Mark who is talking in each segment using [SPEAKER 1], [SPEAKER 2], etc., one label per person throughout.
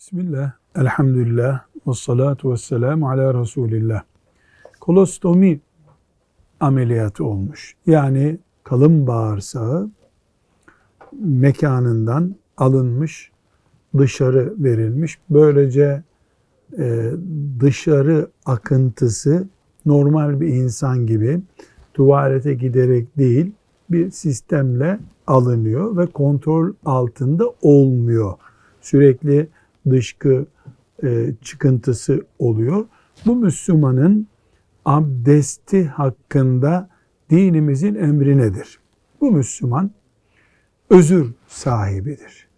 [SPEAKER 1] Bismillah, elhamdülillah, ve salatu ve selamu ala Resulillah. Kolostomi ameliyatı olmuş. Yani kalın bağırsağı mekanından alınmış, dışarı verilmiş. Böylece e, dışarı akıntısı normal bir insan gibi tuvalete giderek değil bir sistemle alınıyor ve kontrol altında olmuyor. Sürekli dışkı e, çıkıntısı oluyor. Bu Müslümanın abdesti hakkında dinimizin emri nedir? Bu Müslüman özür sahibidir.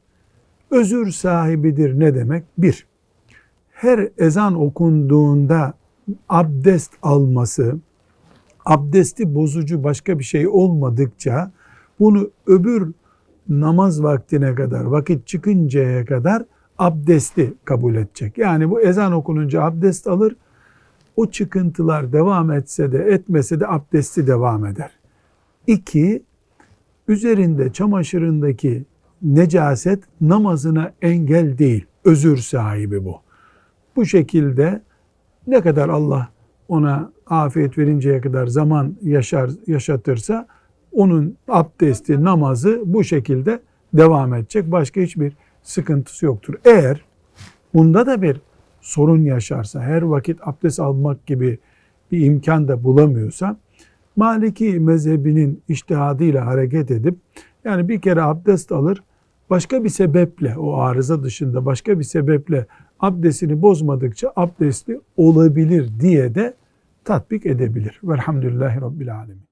[SPEAKER 1] Özür sahibidir ne demek? Bir, her ezan okunduğunda abdest alması, abdesti bozucu başka bir şey olmadıkça bunu öbür namaz vaktine kadar, vakit çıkıncaya kadar abdesti kabul edecek. Yani bu ezan okununca abdest alır, o çıkıntılar devam etse de etmese de abdesti devam eder. İki, üzerinde çamaşırındaki necaset namazına engel değil, özür sahibi bu. Bu şekilde ne kadar Allah ona afiyet verinceye kadar zaman yaşar yaşatırsa onun abdesti, namazı bu şekilde devam edecek. Başka hiçbir sıkıntısı yoktur. Eğer bunda da bir sorun yaşarsa, her vakit abdest almak gibi bir imkan da bulamıyorsa, Maliki mezhebinin iştihadıyla hareket edip, yani bir kere abdest alır, başka bir sebeple, o arıza dışında başka bir sebeple abdestini bozmadıkça abdestli olabilir diye de tatbik edebilir. Velhamdülillahi Rabbil Alemin.